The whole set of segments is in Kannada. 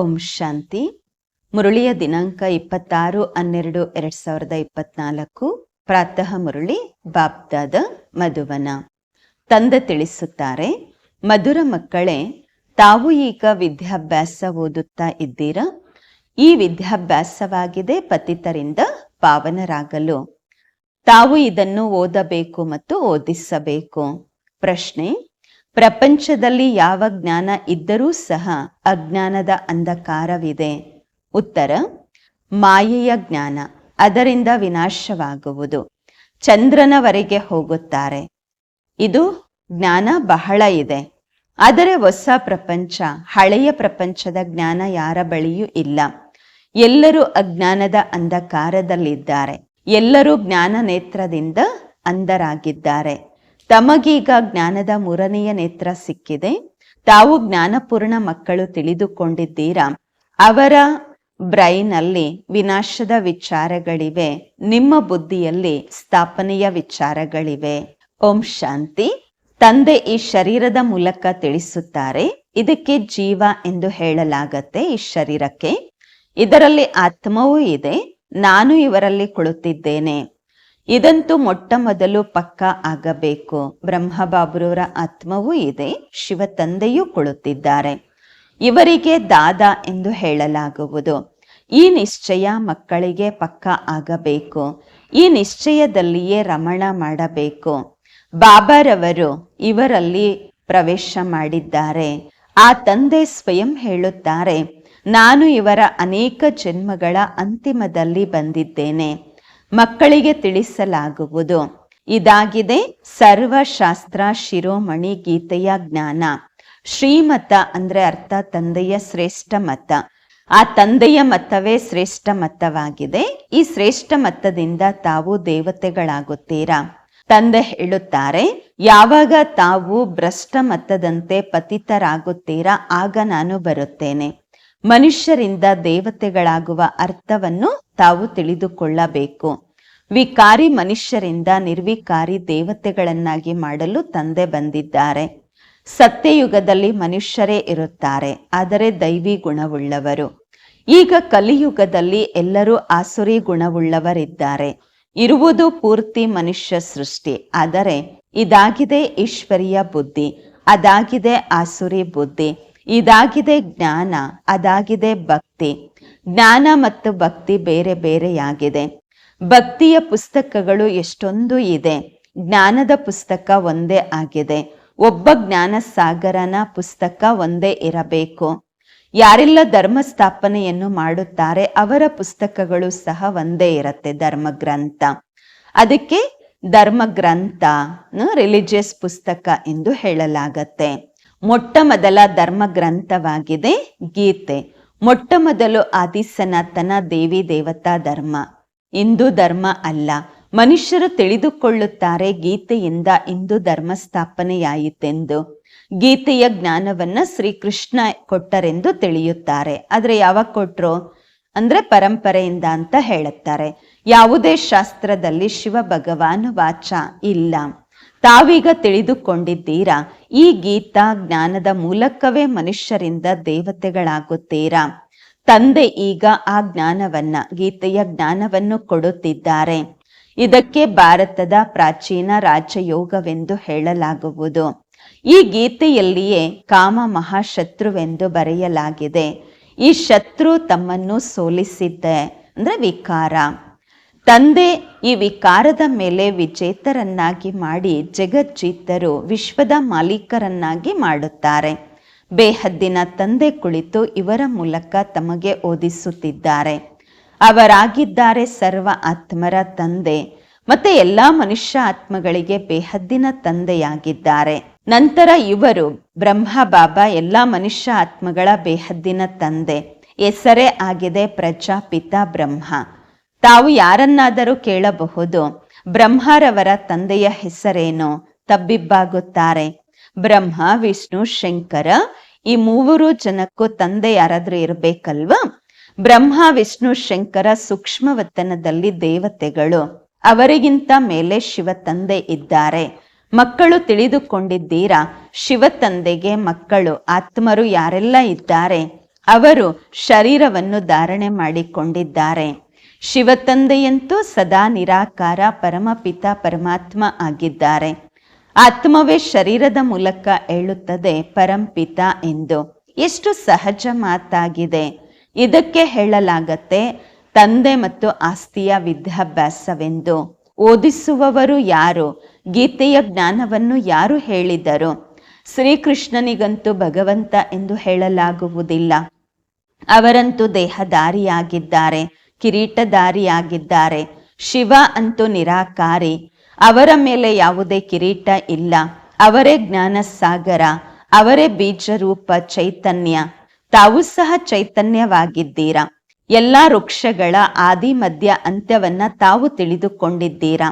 ಓಂ ಶಾಂತಿ. ಮುರುಳಿಯ ದಿನಾಂಕ ಇಪ್ಪತ್ತಾರು ಹನ್ನೆರಡು ಎರಡ್ ಸಾವಿರದ ಇಪ್ಪತ್ನಾಲ್ಕು. ಪ್ರಾತಃ ಮುರುಳಿ ಬಾಬ್ದಾದ ಮಧುವನ. ತಂದೆ ತಿಳಿಸುತ್ತಾರೆ, ಮಧುರ ಮಕ್ಕಳೇ, ತಾವು ಈಗ ವಿದ್ಯಾಭ್ಯಾಸ ಓದುತ್ತಾ ಇದ್ದೀರಾ? ಈ ವಿದ್ಯಾಭ್ಯಾಸವಾಗಿದೆ ಪತಿತರಿಂದ ಪಾವನರಾಗಲು. ತಾವು ಇದನ್ನು ಓದಬೇಕು ಮತ್ತು ಓದಿಸಬೇಕು. ಪ್ರಶ್ನೆ ಪ್ರಪಂಚದಲ್ಲಿ ಯಾವ ಜ್ಞಾನ ಇದ್ದರೂ ಸಹ ಅಜ್ಞಾನದ ಅಂಧಕಾರವಿದೆ. ಉತ್ತರ, ಮಾಯೆಯ ಜ್ಞಾನ ಅದರಿಂದ ವಿನಾಶವಾಗುವುದು. ಚಂದ್ರನವರೆಗೆ ಹೋಗುತ್ತಾರೆ. ಇದು ಜ್ಞಾನ ಬಹಳ ಇದೆ. ಆದರೆ ಹೊಸ ಪ್ರಪಂಚ, ಹಳೆಯ ಪ್ರಪಂಚದ ಜ್ಞಾನ ಯಾರ ಬಳಿಯೂ ಇಲ್ಲ. ಎಲ್ಲರೂ ಅಜ್ಞಾನದ ಅಂಧಕಾರದಲ್ಲಿದ್ದಾರೆ. ಎಲ್ಲರೂ ಜ್ಞಾನ ನೇತ್ರದಿಂದ ಅಂಧರಾಗಿದ್ದಾರೆ. ತಮಗೀಗ ಜ್ಞಾನದ ಮೂರನೆಯ ನೇತ್ರ ಸಿಕ್ಕಿದೆ. ತಾವು ಜ್ಞಾನಪೂರ್ಣ ಮಕ್ಕಳು ತಿಳಿದುಕೊಂಡಿದ್ದೀರಾ? ಅವರ ಬ್ರೈನ್ ಅಲ್ಲಿ ವಿನಾಶದ ವಿಚಾರಗಳಿವೆ. ನಿಮ್ಮ ಬುದ್ಧಿಯಲ್ಲಿ ಸ್ಥಾಪನೆಯ ವಿಚಾರಗಳಿವೆ. ಓಂ ಶಾಂತಿ. ತಂದೆ ಈ ಶರೀರದ ಮೂಲಕ ತಿಳಿಸುತ್ತಾರೆ. ಇದಕ್ಕೆ ಜೀವ ಎಂದು ಹೇಳಲಾಗತ್ತೆ ಈ ಶರೀರಕ್ಕೆ. ಇದರಲ್ಲಿ ಆತ್ಮವೂ ಇದೆ. ನಾನು ಇವರಲ್ಲಿ ಕುಳಿತಿದ್ದೇನೆ. ಇದಂತೂ ಮೊಟ್ಟ ಮೊದಲು ಪಕ್ಕ ಆಗಬೇಕು. ಬ್ರಹ್ಮಬಾಬುರವರ ಆತ್ಮವೂ ಇದೆ. ಶಿವ ತಂದೆಯೂ ಕುಳಿತಿದ್ದಾರೆ ಇವರಿಗೆ ದಾದ ಎಂದು ಹೇಳಲಾಗುವುದು. ಈ ನಿಶ್ಚಯ ಮಕ್ಕಳಿಗೆ ಪಕ್ಕ ಆಗಬೇಕು. ಈ ನಿಶ್ಚಯದಲ್ಲಿಯೇ ರಮಣ ಮಾಡಬೇಕು. ಬಾಬಾರವರು ಇವರಲ್ಲಿ ಪ್ರವೇಶ ಮಾಡಿದ್ದಾರೆ. ಆ ತಂದೆ ಸ್ವಯಂ ಹೇಳುತ್ತಾರೆ, ನಾನು ಇವರ ಅನೇಕ ಜನ್ಮಗಳ ಅಂತಿಮದಲ್ಲಿ ಬಂದಿದ್ದೇನೆ. ಮಕ್ಕಳಿಗೆ ತಿಳಿಸಲಾಗುವುದು. ಇದಾಗಿದೆ ಸರ್ವಶಾಸ್ತ್ರ ಶಿರೋಮಣಿ ಗೀತೆಯ ಜ್ಞಾನ. ಶ್ರೀಮತ ಅಂದ್ರೆ ಅರ್ಥ ತಂದೆಯ ಶ್ರೇಷ್ಠ ಮತ. ಆ ತಂದೆಯ ಮತವೇ ಶ್ರೇಷ್ಠ ಮತವಾಗಿದೆ. ಈ ಶ್ರೇಷ್ಠ ಮತದಿಂದ ತಾವು ದೇವತೆಗಳಾಗುತ್ತೀರಾ? ತಂದೆ ಹೇಳುತ್ತಾರೆ, ಯಾವಾಗ ತಾವು ಭ್ರಷ್ಟ ಮತದಂತೆ ಪತಿತರಾಗುತ್ತೀರಾ, ಆಗ ನಾನು ಬರುತ್ತೇನೆ. ಮನುಷ್ಯರಿಂದ ದೇವತೆಗಳಾಗುವ ಅರ್ಥವನ್ನು ತಾವು ತಿಳಿದುಕೊಳ್ಳಬೇಕು. ವಿಕಾರಿ ಮನುಷ್ಯರಿಂದ ನಿರ್ವಿಕಾರಿ ದೇವತೆಗಳನ್ನಾಗಿ ಮಾಡಲು ತಂದೆ ಬಂದಿದ್ದಾರೆ. ಸತ್ಯಯುಗದಲ್ಲಿ ಮನುಷ್ಯರೇ ಇರುತ್ತಾರೆ, ಆದರೆ ದೈವಿ ಗುಣವುಳ್ಳವರು. ಈಗ ಕಲಿಯುಗದಲ್ಲಿ ಎಲ್ಲರೂ ಆಸುರಿ ಗುಣವುಳ್ಳವರಿದ್ದಾರೆ. ಇರುವುದು ಪೂರ್ತಿ ಮನುಷ್ಯ ಸೃಷ್ಟಿ, ಆದರೆ ಇದಾಗಿದೆ ಈಶ್ವರಿಯ ಬುದ್ಧಿ, ಅದಾಗಿದೆ ಆಸುರಿ ಬುದ್ಧಿ, ಇದಾಗಿದೆ ಜ್ಞಾನ, ಅದಾಗಿದೆ ಭಕ್ತಿ. ಜ್ಞಾನ ಮತ್ತು ಭಕ್ತಿ ಬೇರೆ ಬೇರೆಯಾಗಿದೆ. ಭಕ್ತಿಯ ಪುಸ್ತಕಗಳು ಎಷ್ಟೊಂದು ಇದೆ. ಜ್ಞಾನದ ಪುಸ್ತಕ ಒಂದೇ ಆಗಿದೆ. ಒಬ್ಬ ಜ್ಞಾನ ಸಾಗರನ ಪುಸ್ತಕ ಒಂದೇ ಇರಬೇಕು. ಯಾರೆಲ್ಲ ಧರ್ಮ ಸ್ಥಾಪನೆಯನ್ನು ಮಾಡುತ್ತಾರೆ ಅವರ ಪುಸ್ತಕಗಳು ಸಹ ಒಂದೇ ಇರುತ್ತೆ ಧರ್ಮ ಗ್ರಂಥ ಅದಕ್ಕೆ ಧರ್ಮ ಗ್ರಂಥ ರಿಲಿಜಿಯಸ್ ಪುಸ್ತಕ ಎಂದು ಹೇಳಲಾಗತ್ತೆ. ಮೊಟ್ಟ ಮೊದಲ ಧರ್ಮ ಗ್ರಂಥವಾಗಿದೆ ಗೀತೆ. ಮೊಟ್ಟ ಮೊದಲು ಆದಿ ಸನಾತನ ದೇವಿ ದೇವತಾ ಧರ್ಮ. ಹಿಂದೂ ಧರ್ಮ ಅಲ್ಲ. ಮನುಷ್ಯರು ತಿಳಿದುಕೊಳ್ಳುತ್ತಾರೆ ಗೀತೆಯಿಂದ ಹಿಂದೂ ಧರ್ಮ ಸ್ಥಾಪನೆಯಾಯಿತೆಂದು. ಗೀತೆಯ ಜ್ಞಾನವನ್ನ ಶ್ರೀಕೃಷ್ಣ ಕೊಟ್ಟರೆಂದು ತಿಳಿಯುತ್ತಾರೆ. ಆದ್ರೆ ಯಾವಾಗ ಕೊಟ್ರು? ಅಂದ್ರೆ ಪರಂಪರೆಯಿಂದ ಅಂತ ಹೇಳುತ್ತಾರೆ. ಯಾವುದೇ ಶಾಸ್ತ್ರದಲ್ಲಿ ಶಿವ ಭಗವಾನ್ ವಾಚ ಇಲ್ಲ. ತಾವೀಗ ತಿಳಿದುಕೊಂಡಿದ್ದೀರಾ? ಈ ಗೀತಾ ಜ್ಞಾನದ ಮೂಲಕವೇ ಮನುಷ್ಯರಿಂದ ದೇವತೆಗಳಾಗುತ್ತೀರಾ? ತಂದೆ ಈಗ ಆ ಜ್ಞಾನವನ್ನ, ಗೀತೆಯ ಜ್ಞಾನವನ್ನು ಕೊಡುತ್ತಿದ್ದಾರೆ. ಇದಕ್ಕೆ ಭಾರತದ ಪ್ರಾಚೀನ ರಾಜಯೋಗವೆಂದು ಹೇಳಲಾಗುವುದು. ಈ ಗೀತೆಯಲ್ಲಿಯೇ ಕಾಮ ಮಹಾಶತ್ರುವೆಂದು ಬರೆಯಲಾಗಿದೆ. ಈ ಶತ್ರು ತಮ್ಮನ್ನು ಸೋಲಿಸಿದ್ದೆ, ಅಂದ್ರೆ ವಿಕಾರ. ತಂದೆ ಈ ವಿಕಾರದ ಮೇಲೆ ವಿಜೇತರನ್ನಾಗಿ ಮಾಡಿ ಜಗಜ್ಜೀತರು ವಿಶ್ವದ ಮಾಲೀಕರನ್ನಾಗಿ ಮಾಡುತ್ತಾರೆ. ಬೇಹದ್ದಿನ ತಂದೆ ಕುಳಿತು ಇವರ ಮೂಲಕ ತಮಗೆ ಓದಿಸುತ್ತಿದ್ದಾರೆ. ಅವರಾಗಿದ್ದಾರೆ ಸರ್ವ ಆತ್ಮರ ತಂದೆ. ಮತ್ತೆ ಎಲ್ಲ ಮನುಷ್ಯ ಆತ್ಮಗಳಿಗೆ ಬೇಹದ್ದಿನ ತಂದೆಯಾಗಿದ್ದಾರೆ. ನಂತರ ಇವರು ಬ್ರಹ್ಮ, ಬಾಬಾ, ಎಲ್ಲ ಮನುಷ್ಯ ಆತ್ಮಗಳ ಬೇಹದ್ದಿನ ತಂದೆ. ಹೆಸರೇ ಆಗಿದೆ ಪ್ರಜಾಪಿತ ಬ್ರಹ್ಮ. ತಾವು ಯಾರನ್ನಾದರೂ ಕೇಳಬಹುದು. ಬ್ರಹ್ಮರವರ ತಂದೆಯ ಹೆಸರೇನು? ತಬ್ಬಿಬ್ಬಾಗುತ್ತಾರೆ. ಬ್ರಹ್ಮ, ವಿಷ್ಣು, ಶಂಕರ ಈ ಮೂವರು ಜನಕ್ಕೂ ತಂದೆ ಯಾರಾದ್ರೂ ಇರಬೇಕಲ್ವಾ? ಬ್ರಹ್ಮ, ವಿಷ್ಣು, ಶಂಕರ ಸೂಕ್ಷ್ಮವತನದಲ್ಲಿ ದೇವತೆಗಳು. ಅವರಿಗಿಂತ ಮೇಲೆ ಶಿವ ತಂದೆ ಇದ್ದಾರೆ. ಮಕ್ಕಳು ತಿಳಿದುಕೊಂಡಿದ್ದೀರಾ? ಶಿವ ತಂದೆಗೆ ಮಕ್ಕಳು, ಆತ್ಮರು ಯಾರೆಲ್ಲ ಇದ್ದಾರೆ? ಅವರು ಶರೀರವನ್ನು ಧಾರಣೆ ಮಾಡಿಕೊಂಡಿದ್ದಾರೆ. ಶಿವತಂದೆಯಂತೂ ಸದಾ ನಿರಾಕಾರ ಪರಮಪಿತ ಪರಮಾತ್ಮ ಆಗಿದ್ದಾರೆ. ಆತ್ಮವೇ ಶರೀರದ ಮೂಲಕ ಹೇಳುತ್ತದೆ ಪರಂಪಿತ ಎಂದು. ಎಷ್ಟು ಸಹಜ ಮಾತಾಗಿದೆ. ಇದಕ್ಕೆ ಹೇಳಲಾಗತ್ತೆ ತಂದೆ ಮತ್ತು ಆಸ್ತಿಯ ವಿದ್ಯಾಭ್ಯಾಸವೆಂದು. ಓದಿಸುವವರು ಯಾರು? ಗೀತೆಯ ಜ್ಞಾನವನ್ನು ಯಾರು ಹೇಳಿದರು? ಶ್ರೀಕೃಷ್ಣನಿಗಂತೂ ಭಗವಂತ ಎಂದು ಹೇಳಲಾಗುವುದಿಲ್ಲ. ಅವರಂತೂ ದೇಹಧಾರಿಯಾಗಿದ್ದಾರೆ. ಕಿರೀಟಧಾರಿಯಾಗಿದ್ದಾರೆ. ಶಿವ ಅಂತೂ ನಿರಾಕಾರಿ. ಅವರ ಮೇಲೆ ಯಾವುದೇ ಕಿರೀಟ ಇಲ್ಲ. ಅವರೇ ಜ್ಞಾನ ಸಾಗರ ಅವರೇ ಬೀಜರೂಪ ಚೈತನ್ಯ. ತಾವು ಸಹ ಚೈತನ್ಯವಾಗಿದ್ದೀರಾ? ಎಲ್ಲ ವೃಕ್ಷಗಳ ಆದಿ ಮಧ್ಯ ಅಂತ್ಯವನ್ನ ತಾವು ತಿಳಿದುಕೊಂಡಿದ್ದೀರಾ?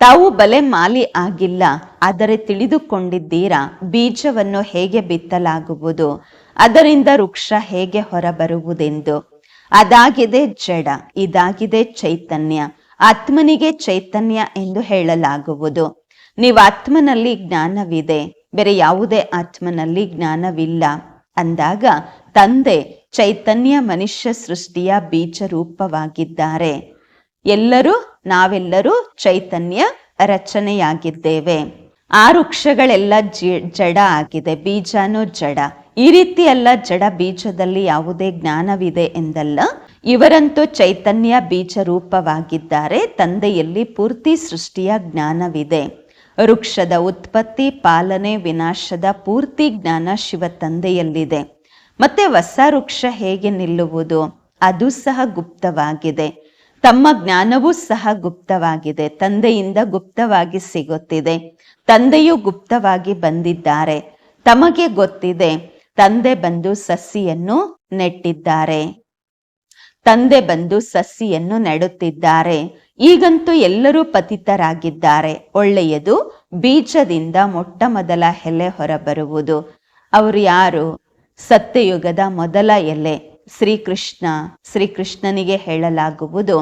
ತಾವು ಬಲೆ ಮಾಲಿ ಆಗಿಲ್ಲ, ಆದರೆ ತಿಳಿದುಕೊಂಡಿದ್ದೀರಾ? ಬೀಜವನ್ನು ಹೇಗೆ ಬಿತ್ತಲಾಗುವುದು? ಅದರಿಂದ ವೃಕ್ಷ ಹೇಗೆ ಹೊರಬರುವುದೆಂದು? ಅದಾಗಿದೆ ಜಡ, ಇದಾಗಿದೆ ಚೈತನ್ಯ. ಆತ್ಮನಿಗೆ ಚೈತನ್ಯ ಎಂದು ಹೇಳಲಾಗುವುದು. ನೀವು ಆತ್ಮನಲ್ಲಿ ಜ್ಞಾನವಿದೆ, ಬೇರೆ ಯಾವುದೇ ಆತ್ಮನಲ್ಲಿ ಜ್ಞಾನವಿಲ್ಲ. ಅಂದಾಗ ತಂದೆ ಚೈತನ್ಯ ಮನುಷ್ಯ ಸೃಷ್ಟಿಯ ಬೀಜ ರೂಪವಾಗಿದ್ದಾರೆ. ಎಲ್ಲರೂ, ನಾವೆಲ್ಲರೂ ಚೈತನ್ಯ ರಚನೆಯಾಗಿದ್ದೇವೆ. ಆ ವೃಕ್ಷಗಳೆಲ್ಲ ಜಡ ಆಗಿದೆ, ಬೀಜನೂ ಜಡ. ಈ ರೀತಿ ಎಲ್ಲ ಜಡ ಬೀಜದಲ್ಲಿ ಯಾವುದೇ ಜ್ಞಾನವಿದೆ ಎಂದಲ್ಲ, ಇವರಂತೂ ಚೈತನ್ಯ ಬೀಜ ರೂಪವಾಗಿದ್ದಾರೆ, ತಂದೆಯಲ್ಲಿ ಪೂರ್ತಿ ಸೃಷ್ಟಿಯ ಜ್ಞಾನವಿದೆ. ವೃಕ್ಷದ ಉತ್ಪತ್ತಿ, ಪಾಲನೆ, ವಿನಾಶದ ಪೂರ್ತಿ ಜ್ಞಾನ ಶಿವ ತಂದೆಯಲ್ಲಿದೆ. ಮತ್ತೆ ಹೊಸ ವೃಕ್ಷ ಹೇಗೆ ನಿಲ್ಲುವುದು? ಅದು ಸಹ ಗುಪ್ತವಾಗಿದೆ. ತಮ್ಮ ಜ್ಞಾನವೂ ಸಹ ಗುಪ್ತವಾಗಿದೆ. ತಂದೆಯಿಂದ ಗುಪ್ತವಾಗಿ ಸಿಗುತ್ತಿದೆ. ತಂದೆಯು ಗುಪ್ತವಾಗಿ ಬಂದಿದ್ದಾರೆ. ತಮಗೆ ಗೊತ್ತಿದೆ. ತಂದೆ ಬಂದು ಸಸಿಯನ್ನು ನೆಟ್ಟಿದ್ದಾರೆ. ತಂದೆ ಬಂದು ಸಸಿಯನ್ನು ನೆಡುತ್ತಿದ್ದಾರೆ. ಈಗಂತೂ ಎಲ್ಲರೂ ಪತಿತರಾಗಿದ್ದಾರೆ. ಒಳ್ಳೆಯದು ಬೀಜದಿಂದ ಮೊಟ್ಟ ಮೊದಲ ಎಲೆ ಹೊರಬರುವುದು. ಅವರು ಯಾರು? ಸತ್ಯಯುಗದ ಮೊದಲ ಎಲೆ. ಶ್ರೀಕೃಷ್ಣ. ಶ್ರೀಕೃಷ್ಣನಿಗೆ ಹೇಳಲಾಗುವುದು,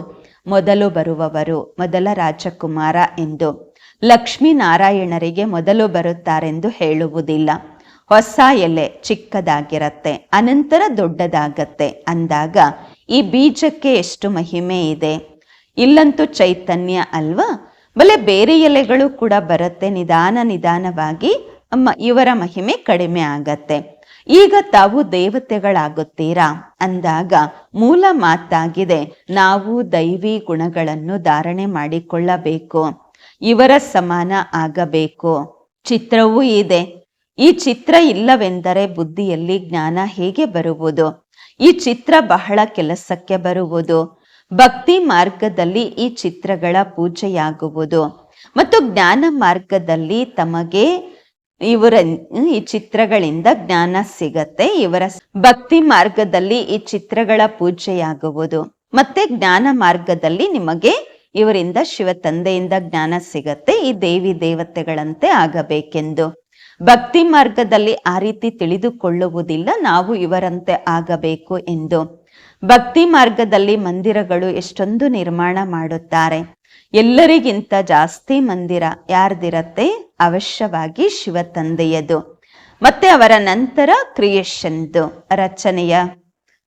ಮೊದಲು ಬರುವವರು ಮೊದಲ ರಾಜಕುಮಾರ ಎಂದು. ಲಕ್ಷ್ಮೀನಾರಾಯಣರಿಗೆ ಮೊದಲು ಬರುತ್ತಾರೆಂದು ಹೇಳುವುದಿಲ್ಲ. ಹೊಸ ಎಲೆ ಚಿಕ್ಕದಾಗಿರತ್ತೆ, ಅನಂತರ ದೊಡ್ಡದಾಗತ್ತೆ ಅಂದಾಗ ಈ ಬೀಜಕ್ಕೆ ಎಷ್ಟು ಮಹಿಮೆ ಇದೆ? ಇಲ್ಲಂತೂ ಚೈತನ್ಯ ಅಲ್ವಾ? ಬಲೆ ಬೇರೆ ಎಲೆಗಳು ಕೂಡ ಬರುತ್ತೆ, ನಿಧಾನ ನಿಧಾನವಾಗಿ ಇವರ ಮಹಿಮೆ ಕಡಿಮೆ ಆಗತ್ತೆ. ಈಗ ತಾವು ದೇವತೆಗಳಾಗುತ್ತೀರಾ? ಅಂದಾಗ ಮೂಲ ಮಾತಾಗಿದೆ, ನಾವು ದೈವಿ ಗುಣಗಳನ್ನು ಧಾರಣೆ ಮಾಡಿಕೊಳ್ಳಬೇಕು, ಇವರ ಸಮಾನ ಆಗಬೇಕು. ಚಿತ್ರವೂ ಇದೆ. ಈ ಚಿತ್ರ ಇಲ್ಲವೆಂದರೆ ಬುದ್ಧಿಯಲ್ಲಿ ಜ್ಞಾನ ಹೇಗೆ ಬರುವುದು? ಈ ಚಿತ್ರ ಬಹಳ ಕೆಲಸಕ್ಕೆ ಬರುವುದು. ಭಕ್ತಿ ಮಾರ್ಗದಲ್ಲಿ ಈ ಚಿತ್ರಗಳ ಪೂಜೆಯಾಗುವುದು. ಮತ್ತು ಜ್ಞಾನ ಮಾರ್ಗದಲ್ಲಿ ತಮಗೆ ಇವರ, ಈ ಚಿತ್ರಗಳಿಂದ ಜ್ಞಾನ ಸಿಗತ್ತೆ. ಇವರ ಭಕ್ತಿ ಮಾರ್ಗದಲ್ಲಿ ಈ ಚಿತ್ರಗಳ ಪೂಜೆಯಾಗುವುದು. ಮತ್ತೆ ಜ್ಞಾನ ಮಾರ್ಗದಲ್ಲಿ ನಿಮಗೆ ಇವರಿಂದ ಶಿವ ತಂದೆಯಿಂದ ಜ್ಞಾನ ಸಿಗತ್ತೆ. ಈ ದೇವಿ ದೇವತೆಗಳಂತೆ ಆಗಬೇಕೆಂದು. ಭಕ್ತಿ ಮಾರ್ಗದಲ್ಲಿ ಆ ರೀತಿ ತಿಳಿದುಕೊಳ್ಳುವುದಿಲ್ಲ, ನಾವು ಇವರಂತೆ ಆಗಬೇಕು ಎಂದು. ಭಕ್ತಿ ಮಾರ್ಗದಲ್ಲಿ ಮಂದಿರಗಳು ಎಷ್ಟೊಂದು ನಿರ್ಮಾಣ ಮಾಡುತ್ತಾರೆ. ಎಲ್ಲರಿಗಿಂತ ಜಾಸ್ತಿ ಮಂದಿರ ಯಾರ್ದಿರತ್ತೆ? ಅವಶ್ಯವಾಗಿ ಶಿವ ತಂದೆಯದು ಮತ್ತೆ ಅವರ ನಂತರ ಕ್ರಿಯೇಷನ್ದು ರಚನೆಯ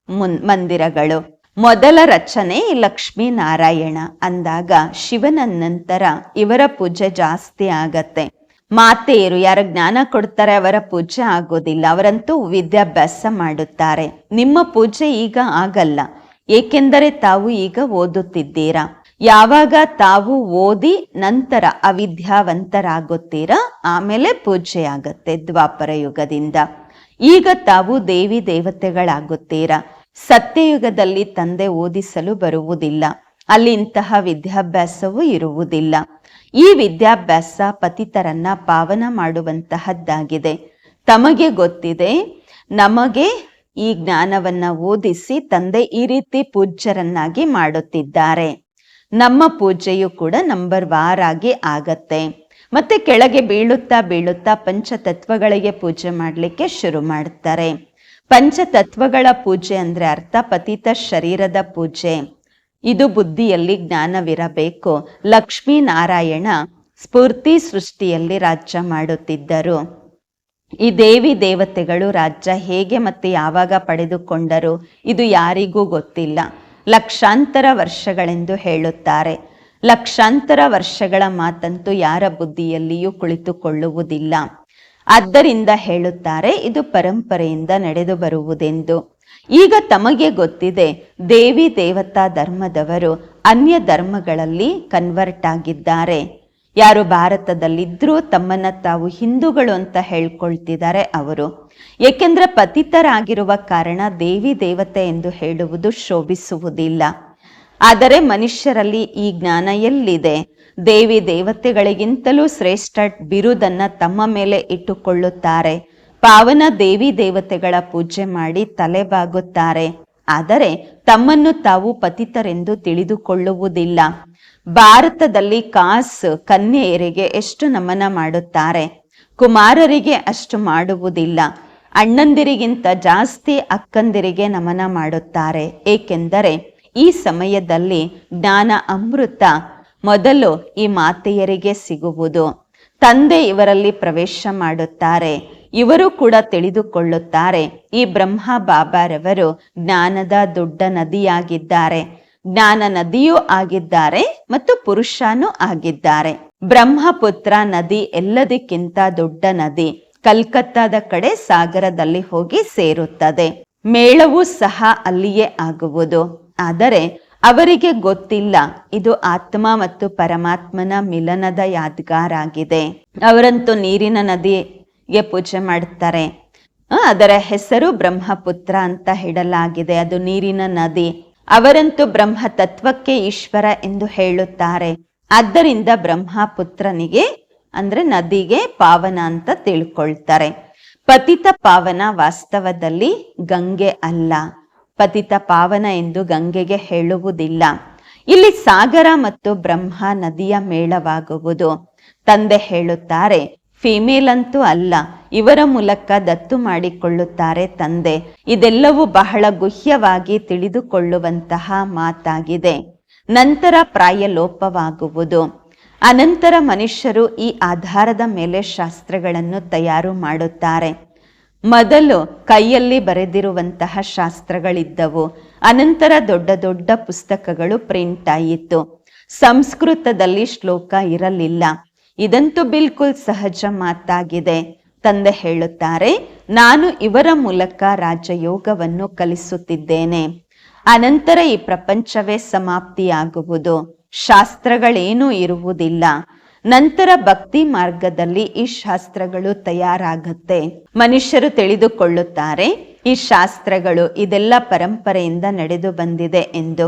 ಮುನ್, ಮಂದಿರಗಳು. ಮೊದಲ ರಚನೆ ಲಕ್ಷ್ಮೀ ನಾರಾಯಣ ಅಂದಾಗ ಶಿವನ ನಂತರ ಇವರ ಪೂಜೆ ಜಾಸ್ತಿ ಆಗತ್ತೆ. ಮಾತೆಯರು ಯಾರ ಜ್ಞಾನ ಕೊಡ್ತಾರೆ ಅವರ ಪೂಜೆ ಆಗೋದಿಲ್ಲ, ಅವರಂತೂ ವಿದ್ಯಾಭ್ಯಾಸ ಮಾಡುತ್ತಾರೆ. ನಿಮ್ಮ ಪೂಜೆ ಈಗ ಆಗಲ್ಲ, ಏಕೆಂದರೆ ತಾವು ಈಗ ಓದುತ್ತಿದ್ದೀರಾ? ಯಾವಾಗ ತಾವು ಓದಿ ನಂತರ ಅವಿದ್ಯಾವಂತರಾಗುತ್ತೀರಾ? ಆಮೇಲೆ ಪೂಜೆ ಆಗತ್ತೆ ದ್ವಾಪರ ಯುಗದಿಂದ. ಈಗ ತಾವು ದೇವಿ ದೇವತೆಗಳಾಗುತ್ತೀರಾ? ಸತ್ಯಯುಗದಲ್ಲಿ ತಂದೆ ಓದಿಸಲು ಬರುವುದಿಲ್ಲ, ಅಲ್ಲಿ ಇಂತಹ ವಿದ್ಯಾಭ್ಯಾಸವೂ ಇರುವುದಿಲ್ಲ. ಈ ವಿದ್ಯಾಭ್ಯಾಸ ಪತಿತರನ್ನ ಪಾವನ ಮಾಡುವಂತಹದ್ದಾಗಿದೆ. ತಮಗೆ ಗೊತ್ತಿದೆ, ನಮಗೆ ಈ ಜ್ಞಾನವನ್ನ ಓದಿಸಿ ತಂದೆ ಈ ರೀತಿ ಪೂಜ್ಯರನ್ನಾಗಿ ಮಾಡುತ್ತಿದ್ದಾರೆ. ನಮ್ಮ ಪೂಜೆಯು ಕೂಡ ನಂಬರ್ ವಾರ್ ಆಗಿ ಆಗತ್ತೆ. ಮತ್ತೆ ಕೆಳಗೆ ಬೀಳುತ್ತಾ ಬೀಳುತ್ತಾ ಪಂಚತತ್ವಗಳಿಗೆ ಪೂಜೆ ಮಾಡಲಿಕ್ಕೆ ಶುರು ಮಾಡ್ತಾರೆ. ಪಂಚತತ್ವಗಳ ಪೂಜೆ ಅಂದ್ರೆ ಅರ್ಥ ಪತಿತ ಶರೀರದ ಪೂಜೆ. ಇದು ಬುದ್ಧಿಯಲ್ಲಿ ಜ್ಞಾನವಿರಬೇಕು. ಲಕ್ಷ್ಮೀನಾರಾಯಣ ಸ್ಫೂರ್ತಿ ಸೃಷ್ಟಿಯಲ್ಲಿ ರಾಜ್ಯ ಮಾಡುತ್ತಿದ್ದರು. ಈ ದೇವಿ ದೇವತೆಗಳು ರಾಜ್ಯ ಹೇಗೆ ಮತ್ತೆ ಯಾವಾಗ ಪಡೆದುಕೊಂಡರು, ಇದು ಯಾರಿಗೂ ಗೊತ್ತಿಲ್ಲ. ಲಕ್ಷಾಂತರ ವರ್ಷಗಳೆಂದು ಹೇಳುತ್ತಾರೆ. ಲಕ್ಷಾಂತರ ವರ್ಷಗಳ ಮಾತಂತೂ ಯಾರ ಬುದ್ಧಿಯಲ್ಲಿಯೂ ಕುಳಿತುಕೊಳ್ಳುವುದಿಲ್ಲ. ಆದ್ದರಿಂದ ಹೇಳುತ್ತಾರೆ, ಇದು ಪರಂಪರೆಯಿಂದ ನಡೆದು ಬರುವುದೆಂದು. ಈಗ ತಮಗೆ ಗೊತ್ತಿದೆ, ದೇವಿ ದೇವತಾ ಧರ್ಮದವರು ಅನ್ಯ ಧರ್ಮಗಳಲ್ಲಿ ಕನ್ವರ್ಟ್ ಆಗಿದ್ದಾರೆ. ಯಾರು ಭಾರತದಲ್ಲಿದ್ದರೂ ತಮ್ಮನ್ನ ತಾವು ಹಿಂದೂಗಳು ಅಂತ ಹೇಳ್ಕೊಳ್ತಿದ್ದಾರೆ ಅವರು. ಏಕೆಂದರೆ ಪತಿತರಾಗಿರುವ ಕಾರಣ ದೇವಿ ದೇವತೆ ಎಂದು ಹೇಳುವುದು ಶೋಭಿಸುವುದಿಲ್ಲ. ಆದರೆ ಮನುಷ್ಯರಲ್ಲಿ ಈ ಜ್ಞಾನ ಎಲ್ಲಿದೆ? ದೇವಿ ದೇವತೆಗಳಿಗಿಂತಲೂ ಶ್ರೇಷ್ಠ ಬಿರುದನ್ನ ತಮ್ಮ ಮೇಲೆ ಇಟ್ಟುಕೊಳ್ಳುತ್ತಾರೆ. ಪಾವನ ದೇವಿ ದೇವತೆಗಳ ಪೂಜೆ ಮಾಡಿ ತಲೆಬಾಗುತ್ತಾರೆ. ಆದರೆ ತಮ್ಮನ್ನು ತಾವು ಪತಿತರೆಂದು ತಿಳಿದುಕೊಳ್ಳುವುದಿಲ್ಲ. ಭಾರತದಲ್ಲಿ ಕಾಸ್ ಕನ್ಯೆಯರಿಗೆ ಎಷ್ಟು ನಮನ ಮಾಡುತ್ತಾರೆ? ಕುಮಾರರಿಗೆ ಅಷ್ಟು ಮಾಡುವುದಿಲ್ಲ. ಅಣ್ಣಂದಿರಿಗಿಂತ ಜಾಸ್ತಿ ಅಕ್ಕಂದಿರಿಗೆ ನಮನ ಮಾಡುತ್ತಾರೆ. ಏಕೆಂದರೆ ಈ ಸಮಯದಲ್ಲಿ ಜ್ಞಾನ ಅಮೃತ ಮೊದಲು ಈ ಮಾತೆಯರಿಗೆ ಸಿಗುವುದು. ತಂದೆ ಇವರಲ್ಲಿ ಪ್ರವೇಶ ಮಾಡುತ್ತಾರೆ. ಇವರು ಕೂಡ ತಿಳಿದುಕೊಳ್ಳುತ್ತಾರೆ, ಈ ಬ್ರಹ್ಮ ಬಾಬಾರವರು ಜ್ಞಾನದ ದೊಡ್ಡ ನದಿಯಾಗಿದ್ದಾರೆ. ಜ್ಞಾನ ನದಿಯೂ ಆಗಿದ್ದಾರೆ ಮತ್ತು ಪುರುಷನೂ ಆಗಿದ್ದಾರೆ. ಬ್ರಹ್ಮಪುತ್ರ ನದಿ ಎಲ್ಲದಕ್ಕಿಂತ ದೊಡ್ಡ ನದಿ, ಕಲ್ಕತ್ತಾದ ಕಡೆ ಸಾಗರದಲ್ಲಿ ಹೋಗಿ ಸೇರುತ್ತದೆ. ಮೇಳವೂ ಸಹ ಅಲ್ಲಿಯೇ ಆಗುವುದು. ಆದರೆ ಅವರಿಗೆ ಗೊತ್ತಿಲ್ಲ, ಇದು ಆತ್ಮ ಮತ್ತು ಪರಮಾತ್ಮನ ಮಿಲನದ ಯಾದ್ಗಾರ್ ಆಗಿದೆ ಅವರಂತೂ ನೀರಿನ ನದಿಗೆ ಪೂಜೆ ಮಾಡ್ತಾರೆ. ಅದರ ಹೆಸರು ಬ್ರಹ್ಮಪುತ್ರ ಅಂತ ಹೇಳಲಾಗಿದೆ. ಅದು ನೀರಿನ ನದಿ. ಅವರಂತೂ ಬ್ರಹ್ಮ ತತ್ವಕ್ಕೆ ಈಶ್ವರ ಎಂದು ಹೇಳುತ್ತಾರೆ. ಆದ್ದರಿಂದ ಬ್ರಹ್ಮಪುತ್ರನಿಗೆ, ಅಂದ್ರೆ ನದಿಗೆ ಪಾವನ ಅಂತ ತಿಳ್ಕೊಳ್ತಾರೆ. ಪತಿತ ಪಾವನ ವಾಸ್ತವದಲ್ಲಿ ಗಂಗೆ ಅಲ್ಲ. ಪತಿತ ಪಾವನ ಎಂದು ಗಂಗೆಗೆ ಹೇಳುವುದಿಲ್ಲ. ಇಲ್ಲಿ ಸಾಗರ ಮತ್ತು ಬ್ರಹ್ಮ ನದಿಯ ಮೇಳವಾಗುವುದು. ತಂದೆ ಹೇಳುತ್ತಾರೆ ಫಿಮೇಲ್ ಅಂತೂ ಅಲ್ಲ, ಇವರ ಮೂಲಕ ದತ್ತು ಮಾಡಿಕೊಳ್ಳುತ್ತಾರೆ ತಂದೆ. ಇದೆಲ್ಲವೂ ಬಹಳ ಗುಹ್ಯವಾಗಿ ತಿಳಿದುಕೊಳ್ಳುವಂತಹ ಮಾತಾಗಿದೆ. ನಂತರ ಪ್ರಾಯ ಲೋಪವಾಗುವುದು ಅನಂತರ ಮನುಷ್ಯರು ಈ ಆಧಾರದ ಮೇಲೆ ಶಾಸ್ತ್ರಗಳನ್ನು ತಯಾರು ಮಾಡುತ್ತಾರೆ. ಮೊದಲು ಕೈಯಲ್ಲಿ ಬರೆದಿರುವಂತಹ ಶಾಸ್ತ್ರಗಳಿದ್ದವು. ಅನಂತರ ದೊಡ್ಡ ದೊಡ್ಡ ಪುಸ್ತಕಗಳು ಪ್ರಿಂಟ್ ಆಯಿತು. ಸಂಸ್ಕೃತದಲ್ಲಿ ಶ್ಲೋಕ ಇರಲಿಲ್ಲ. ಇದಂತೂ ಬಿಲ್ಕುಲ್ ಸಹಜ ಮಾತಾಗಿದೆ. ತಂದೆ ಹೇಳುತ್ತಾರೆ, ನಾನು ಇವರ ಮೂಲಕ ರಾಜಯೋಗವನ್ನು ಕಲಿಸುತ್ತಿದ್ದೇನೆ. ಅನಂತರ ಈ ಪ್ರಪಂಚವೇ ಸಮಾಪ್ತಿಯಾಗುವುದು. ಶಾಸ್ತ್ರಗಳೇನೂ ಇರುವುದಿಲ್ಲ. ನಂತರ ಭಕ್ತಿ ಮಾರ್ಗದಲ್ಲಿ ಈ ಶಾಸ್ತ್ರಗಳು ತಯಾರಾಗತ್ತೆ. ಮನುಷ್ಯರು ತಿಳಿದುಕೊಳ್ಳುತ್ತಾರೆ, ಈ ಶಾಸ್ತ್ರಗಳು ಇದೆಲ್ಲ ಪರಂಪರೆಯಿಂದ ನಡೆದು ಬಂದಿದೆ ಎಂದು.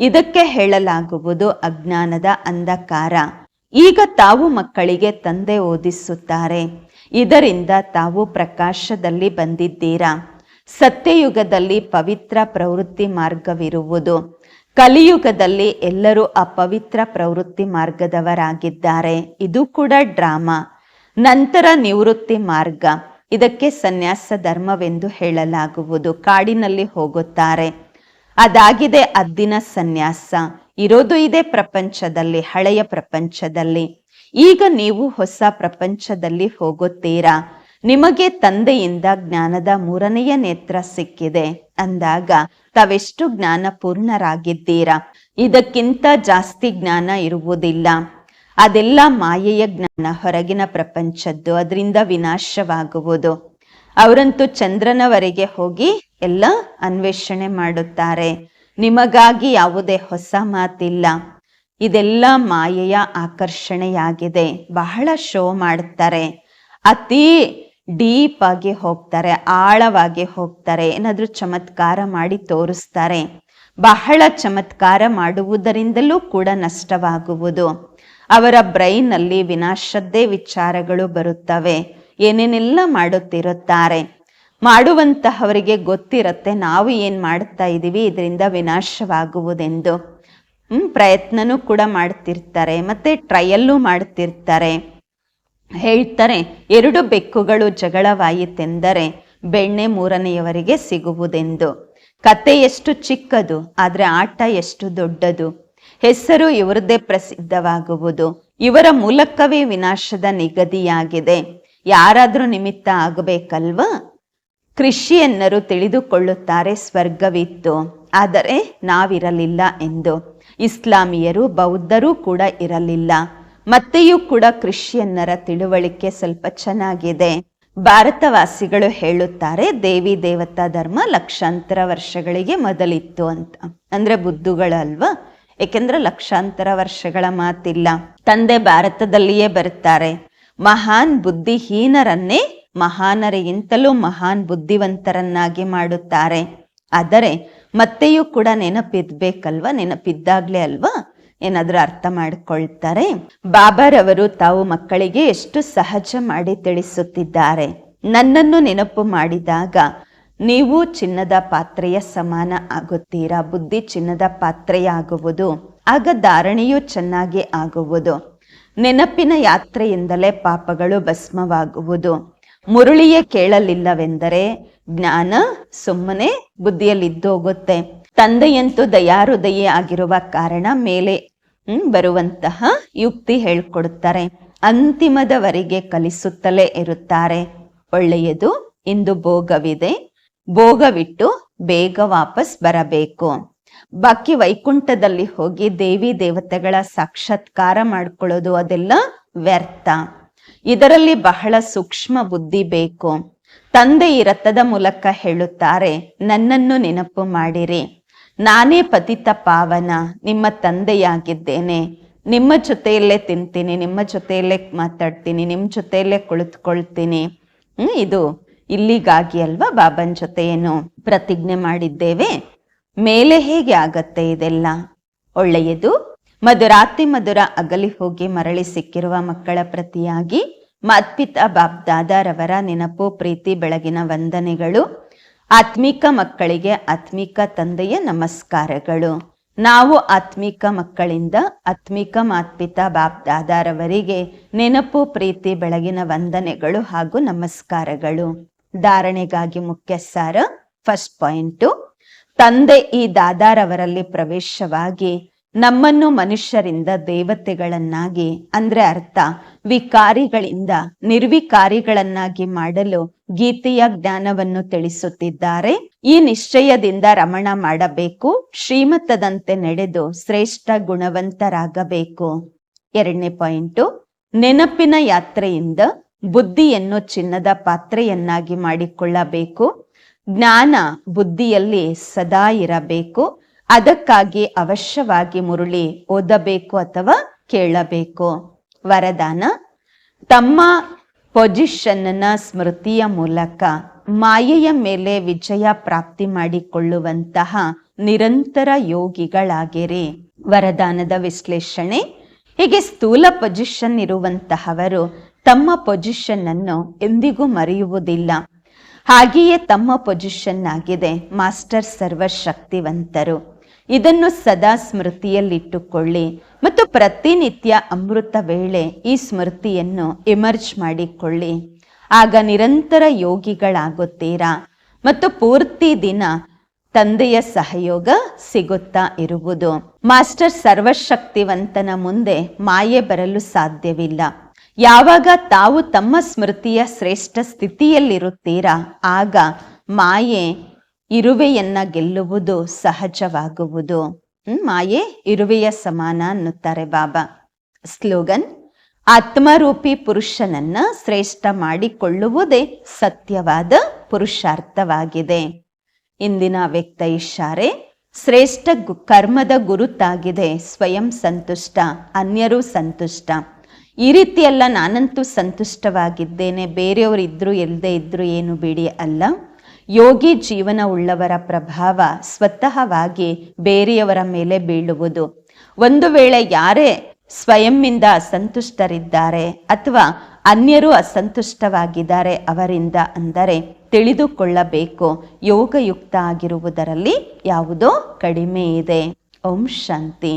ಇದಕ್ಕೆ ಹೇಳಲಾಗುವುದು ಅಜ್ಞಾನದ ಅಂಧಕಾರ. ಈಗ ತಾವು ಮಕ್ಕಳಿಗೆ ತಂದೆ ಓದಿಸುತ್ತಾರೆ. ಇದರಿಂದ ತಾವು ಪ್ರಕಾಶದಲ್ಲಿ ಬಂದಿದ್ದೀರಾ? ಸತ್ಯಯುಗದಲ್ಲಿ ಪವಿತ್ರ ಪ್ರವೃತ್ತಿ ಮಾರ್ಗವಿರುವುದು. ಕಲಿಯುಗದಲ್ಲಿ ಎಲ್ಲರೂ ಅಪವಿತ್ರ ಪ್ರವೃತ್ತಿ ಮಾರ್ಗದವರಾಗಿದ್ದಾರೆ. ಇದು ಕೂಡ ಡ್ರಾಮಾ. ನಂತರ ನಿವೃತ್ತಿ ಮಾರ್ಗ. ಇದಕ್ಕೆ ಸನ್ಯಾಸ ಧರ್ಮವೆಂದು ಹೇಳಲಾಗುವುದು. ಕಾಡಿನಲ್ಲಿ ಹೋಗುತ್ತಾರೆ. ಅದಾಗಿದೆ ಅದ್ದಿನ ಸನ್ಯಾಸ. ಇರೋದು ಇದೆ ಪ್ರಪಂಚದಲ್ಲಿ, ಹಳೆಯ ಪ್ರಪಂಚದಲ್ಲಿ. ಈಗ ನೀವು ಹೊಸ ಪ್ರಪಂಚದಲ್ಲಿ ಹೋಗುತ್ತೀರಾ? ನಿಮಗೆ ತಂದೆಯಿಂದ ಜ್ಞಾನದ ಮೂರನೆಯ ನೇತ್ರ ಸಿಕ್ಕಿದೆ. ಅಂದಾಗ, ತಾವೆಷ್ಟು ಜ್ಞಾನ ಪೂರ್ಣರಾಗಿದ್ದೀರಾ ಇದಕ್ಕಿಂತ ಜಾಸ್ತಿ ಜ್ಞಾನ ಇರುವುದಿಲ್ಲ. ಅದೆಲ್ಲ ಮಾಯೆಯ ಜ್ಞಾನ ಹೊರಗಿನ ಪ್ರಪಂಚದ್ದು, ಅದರಿಂದ ವಿನಾಶವಾಗುವುದು. ಅವರಂತೂ ಚಂದ್ರನವರೆಗೆ ಹೋಗಿ ಎಲ್ಲ ಅನ್ವೇಷಣೆ ಮಾಡುತ್ತಾರೆ. ನಿಮಗಾಗಿ ಯಾವುದೇ ಹೊಸ ಮಾತಿಲ್ಲ. ಇದೆಲ್ಲ ಮಾಯೆಯ ಆಕರ್ಷಣೆಯಾಗಿದೆ. ಬಹಳ ಶೋ ಮಾಡುತ್ತಾರೆ ಅತಿ ಡೀಪ್ ಆಗಿ ಹೋಗ್ತಾರೆ, ಆಳವಾಗಿ ಹೋಗ್ತಾರೆ, ಏನಾದರೂ ಚಮತ್ಕಾರ ಮಾಡಿ ತೋರಿಸ್ತಾರೆ. ಬಹಳ ಚಮತ್ಕಾರ ಮಾಡುವುದರಿಂದಲೂ ಕೂಡ ನಷ್ಟವಾಗುವುದು. ಅವರ ಬ್ರೈನ್ ಅಲ್ಲಿ ವಿನಾಶದ್ದೇ ವಿಚಾರಗಳು ಬರುತ್ತವೆ. ಏನೇನೆಲ್ಲ ಮಾಡುತ್ತಿರುತ್ತಾರೆ? ಮಾಡುವಂತಹವರಿಗೆ ಗೊತ್ತಿರತ್ತೆ. ನಾವು ಏನು ಮಾಡ್ತಾ ಇದ್ದೀವಿ ಇದರಿಂದ ವಿನಾಶವಾಗುವುದೆಂದು. ಪ್ರಯತ್ನನೂ ಕೂಡ ಮಾಡ್ತಿರ್ತಾರೆ, ಮತ್ತು ಟ್ರಯಲ್ಲೂ ಮಾಡ್ತಿರ್ತಾರೆ. ಹೇಳ್ತಾರೆ, ಎರಡು ಬೆಕ್ಕುಗಳು ಜಗಳವಾಯಿತೆಂದರೆ ಬೆಣ್ಣೆ ಮೂರನೆಯವರಿಗೆ ಸಿಗುವುದೆಂದು. ಕತೆ ಎಷ್ಟು ಚಿಕ್ಕದು, ಆದರೆ ಆಟ ಎಷ್ಟು ದೊಡ್ಡದು. ಹೆಸರು ಇವರದೇ ಪ್ರಸಿದ್ಧವಾಗುವುದು. ಇವರ ಮೂಲಕವೇ ವಿನಾಶದ ನಿಗದಿಯಾಗಿದೆ. ಯಾರಾದರೂ ನಿಮಿತ್ತ ಆಗಬೇಕಲ್ವಾ? ಕೃಷಿಯನ್ನರು ತಿಳಿದುಕೊಳ್ಳುತ್ತಾರೆ ಸ್ವರ್ಗವಿತ್ತು. ಆದರೆ ನಾವಿರಲಿಲ್ಲ ಎಂದು. ಇಸ್ಲಾಮಿಯರು ಬೌದ್ಧರೂ ಕೂಡ ಇರಲಿಲ್ಲ. ಮತ್ತೆಯೂ ಕೂಡ ಕೃಷಿಯನ್ನರ ತಿಳುವಳಿಕೆ ಸ್ವಲ್ಪ ಚೆನ್ನಾಗಿದೆ. ಭಾರತವಾಸಿಗಳು ಹೇಳುತ್ತಾರೆ, ದೇವಿ ದೇವತಾ ಧರ್ಮ ಲಕ್ಷಾಂತರ ವರ್ಷಗಳಿಗೆ ಮೊದಲಿತ್ತು ಅಂತ. ಅಂದ್ರೆ ಬುದ್ಧುಗಳಲ್ವಾ? ಏಕೆಂದ್ರೆ ಲಕ್ಷಾಂತರ ವರ್ಷಗಳ ಮಾತಿಲ್ಲ. ತಂದೆ ಭಾರತದಲ್ಲಿಯೇ ಬರುತ್ತಾರೆ. ಮಹಾನ್ ಬುದ್ಧಿಹೀನರನ್ನೇ ಮಹಾನರಿಗಿಂತಲೂ ಮಹಾನ್ ಬುದ್ಧಿವಂತರನ್ನಾಗಿ ಮಾಡುತ್ತಾರೆ. ಆದರೆ ಮತ್ತೆಯೂ ಕೂಡ ನೆನಪಿದ್ಬೇಕಲ್ವಾ ನೆನಪಿದ್ದಾಗ್ಲೇ ಅಲ್ವಾ? ಏನಾದರೂ ಅರ್ಥ ಮಾಡಿಕೊಳ್ತಾರೆ? ಬಾಬಾರವರು ತಾವು ಮಕ್ಕಳಿಗೆ ಎಷ್ಟು ಸಹಜ ಮಾಡಿ ತಿಳಿಸುತ್ತಿದ್ದಾರೆ. ನನ್ನನ್ನು ನೆನಪು ಮಾಡಿದಾಗ ನೀವು ಚಿನ್ನದ ಪಾತ್ರೆಯ ಸಮಾನ ಆಗುತ್ತೀರಾ? ಬುದ್ಧಿ ಚಿನ್ನದ ಪಾತ್ರೆಯಾಗುವುದು, ಆಗ ಧಾರಣೆಯೂ ಚೆನ್ನಾಗಿ ಆಗುವುದು. ನೆನಪಿನ ಯಾತ್ರೆಯಿಂದಲೇ ಪಾಪಗಳು ಭಸ್ಮವಾಗುವುದು. ಮುರುಳಿಯ ಕೇಳಲಿಲ್ಲವೆಂದರೆ ಜ್ಞಾನ ಸುಮ್ಮನೆ ಬುದ್ಧಿಯಲ್ಲಿದ್ದೋಗುತ್ತೆ. ತಂದೆಯಂತೂ ದಯಾರುದಯ ಆಗಿರುವ ಕಾರಣ ಮೇಲೆ ಬರುವಂತಹ ಯುಕ್ತಿ ಹೇಳ್ಕೊಡುತ್ತಾರೆ. ಅಂತಿಮದವರೆಗೆ ಕಲಿಸುತ್ತಲೇ ಇರುತ್ತಾರೆ. ಒಳ್ಳೆಯದು, ಇಂದು ಭೋಗವಿದೆ. ಭೋಗವಿಟ್ಟು ಬೇಗ ವಾಪಸ್ ಬರಬೇಕು. ಬಾಕಿ ವೈಕುಂಠದಲ್ಲಿ ಹೋಗಿ ದೇವಿ ದೇವತೆಗಳ ಸಾಕ್ಷಾತ್ಕಾರ ಮಾಡ್ಕೊಳ್ಳೋದು ಅದೆಲ್ಲ ವ್ಯರ್ಥ. ಇದರಲ್ಲಿ ಬಹಳ ಸೂಕ್ಷ್ಮ ಬುದ್ಧಿ ಬೇಕು. ತಂದೆ ಈ ರಥದ ಮೂಲಕ ಹೇಳುತ್ತಾರೆ, ನನ್ನನ್ನು ನೆನಪು ಮಾಡಿರಿ. ನಾನೇ ಪತಿತ ಪಾವನ. ನಿಮ್ಮ ತಂದೆಯಾಗಿದ್ದೇನೆ. ನಿಮ್ಮ ಜೊತೆಯಲ್ಲೇ ತಿಂತೀನಿ, ನಿಮ್ಮ ಜೊತೆಯಲ್ಲೇ ಮಾತಾಡ್ತೀನಿ, ನಿಮ್ಮ ಜೊತೆಯಲ್ಲೇ ಕುಳಿತುಕೊಳ್ತೀನಿ. ಹ್ಮ್, ಇದು ಇಲ್ಲಿಗಾಗಿ ಅಲ್ವಾ ಬಾಬನ್ ಜೊತೆ ಏನು ಪ್ರತಿಜ್ಞೆ ಮಾಡಿದ್ದೇವೆ. ಮೇಲೆ ಹೇಗೆ ಆಗತ್ತೆ ಇದೆಲ್ಲ? ಒಳ್ಳೆಯದು? ಮಧುರಾತಿ ಮಧುರ ಅಗಲಿ ಹೋಗಿ ಮರಳಿ ಸಿಕ್ಕಿರುವ ಮಕ್ಕಳ ಪ್ರತಿಯಾಗಿ ಮತ್ಪಿತ ಬಾಬ್ ದಾದಾರವರ ನೆನಪು, ಪ್ರೀತಿ, ಬೆಳಗಿನ ವಂದನೆಗಳು. ಆತ್ಮಿಕ ಮಕ್ಕಳಿಗೆ ಆತ್ಮಿಕ ತಂದೆಯ ನಮಸ್ಕಾರಗಳು. ನಾವು ಆತ್ಮಿಕ ಮಕ್ಕಳಿಂದ ಆತ್ಮಿಕ ಮಾತ್ಪಿತ ಬಾಬ್ ದಾದಾರವರಿಗೆ ನೆನಪು, ಪ್ರೀತಿ, ಬೆಳಗಿನ ವಂದನೆಗಳು ಹಾಗೂ ನಮಸ್ಕಾರಗಳು. ಧಾರಣೆಗಾಗಿ ಮುಖ್ಯ ಸಾರ ಫಸ್ಟ್ ಪಾಯಿಂಟು ತಂದೆ ಈ ದಾದಾರವರಲ್ಲಿ ಪ್ರವೇಶವಾಗಿ ನಮ್ಮನ್ನು ಮನುಷ್ಯರಿಂದ ದೇವತೆಗಳನ್ನಾಗಿ, ಅಂದ್ರೆ ಅರ್ಥ, ವಿಕಾರಿಗಳಿಂದ, ನಿರ್ವಿಕಾರಿಗಳನ್ನಾಗಿ ಮಾಡಲು ಗೀತೆಯ ಜ್ಞಾನವನ್ನು ತಿಳಿಸುತ್ತಿದ್ದಾರೆ. ಈ ನಿಶ್ಚಯದಿಂದ ರಮಣ ಮಾಡಬೇಕು. ಶ್ರೀಮತದಂತೆ ನಡೆದು ಶ್ರೇಷ್ಠ ಗುಣವಂತರಾಗಬೇಕು. ಎರಡನೇ ಪಾಯಿಂಟು, ನೆನಪಿನ ಯಾತ್ರೆಯಿಂದ ಬುದ್ಧಿಯನ್ನು ಚಿನ್ನದ ಪಾತ್ರೆಯನ್ನಾಗಿ ಮಾಡಿಕೊಳ್ಳಬೇಕು. ಜ್ಞಾನ ಬುದ್ಧಿಯಲ್ಲಿ ಸದಾ ಇರಬೇಕು. ಅದಕ್ಕಾಗಿ ಅವಶ್ಯವಾಗಿ ಮುರುಳಿ ಓದಬೇಕು ಅಥವಾ ಕೇಳಬೇಕು. ವರದಾನ, ತಮ್ಮ ಪೊಸಿಷನ್ನ ಸ್ಮೃತಿಯ ಮೂಲಕ ಮಾಯೆಯ ಮೇಲೆ ವಿಜಯ ಪ್ರಾಪ್ತಿ ಮಾಡಿಕೊಳ್ಳುವಂತಹ ನಿರಂತರ ಯೋಗಿಗಳಾಗಿರಿ. ವರದಾನದ ವಿಶ್ಲೇಷಣೆ, ಹೀಗೆ ಸ್ಥೂಲ ಪೊಸಿಷನ್ ಇರುವಂತಹವರು ತಮ್ಮ ಪೊಸಿಷನ್ ಅನ್ನು ಎಂದಿಗೂ ಮರೆಯುವುದಿಲ್ಲ. ಹಾಗೆಯೇ ತಮ್ಮ ಪೊಸಿಷನ್ ಆಗಿದೆ ಮಾಸ್ಟರ್ ಸರ್ವಶಕ್ತಿವಂತರು. ಇದನ್ನು ಸದಾ ಸ್ಮೃತಿಯಲ್ಲಿಟ್ಟುಕೊಳ್ಳಿ. ಮತ್ತು ಪ್ರತಿನಿತ್ಯ ಅಮೃತ ವೇಳೆ ಈ ಸ್ಮೃತಿಯನ್ನು ಎಮರ್ಜ್ ಮಾಡಿಕೊಳ್ಳಿ. ಆಗ ನಿರಂತರ ಯೋಗಿಗಳಾಗುತ್ತೀರಾ? ಮತ್ತು ಪೂರ್ತಿ ದಿನ ತಂದೆಯ ಸಹಯೋಗ ಸಿಗುತ್ತಾ ಇರುವುದು? ಮಾಸ್ಟರ್ ಸರ್ವಶಕ್ತಿವಂತನ ಮುಂದೆ ಮಾಯೆ ಬರಲು ಸಾಧ್ಯವಿಲ್ಲ. ಯಾವಾಗ ತಾವು ತಮ್ಮ ಸ್ಮೃತಿಯ ಶ್ರೇಷ್ಠ ಸ್ಥಿತಿಯಲ್ಲಿರುತ್ತೀರಾ, ಆಗ ಮಾಯೆ ಇರುವೆಯನ್ನ ಗೆಲ್ಲುವುದು ಸಹಜವಾಗುವುದು. ಮಾಯೆ ಇರುವೆಯ ಸಮಾನ ಅನ್ನುತ್ತಾರೆ ಬಾಬಾ. ಸ್ಲೋಗನ್, ಆತ್ಮರೂಪಿ ಪುರುಷನನ್ನ ಶ್ರೇಷ್ಠ ಮಾಡಿಕೊಳ್ಳುವುದೇ ಸತ್ಯವಾದ ಪುರುಷಾರ್ಥವಾಗಿದೆ. ಇಂದಿನ ವ್ಯಕ್ತ ಇಶಾರೆ, ಶ್ರೇಷ್ಠ ಕರ್ಮದ ಗುರುತಾಗಿದೆ, ಸ್ವಯಂ ಸಂತುಷ್ಟ, ಅನ್ಯರು ಸಂತುಷ್ಟ. ಈ ರೀತಿಯೆಲ್ಲ ನಾನಂತೂ ಸಂತುಷ್ಟವಾಗಿದ್ದೇನೆ ಬೇರೆಯವರು ಇದ್ರು ಎಲ್ಲದೆ ಇದ್ರು ಏನು ಬಿಡಿ ಅಲ್ಲ. ಯೋಗಿ ಜೀವನ ಉಳ್ಳವರ ಪ್ರಭಾವ ಸ್ವತಃವಾಗಿ ಬೇರೆಯವರ ಮೇಲೆ ಬೀಳುವುದು. ಒಂದು ವೇಳೆ ಯಾರೇ ಸ್ವಯಂನಿಂದ ಅಸಂತುಷ್ಟರಿದ್ದಾರೆ ಅಥವಾ ಅನ್ಯರು ಅಸಂತುಷ್ಟವಾಗಿದ್ದಾರೆ ಅವರಿಂದ ಅಂದರೆ ತಿಳಿದುಕೊಳ್ಳಬೇಕು, ಯೋಗಯುಕ್ತ ಆಗಿರುವುದರಲ್ಲಿ ಯಾವುದೋ ಕಡಿಮೆ ಇದೆ. ಓಂ ಶಾಂತಿ.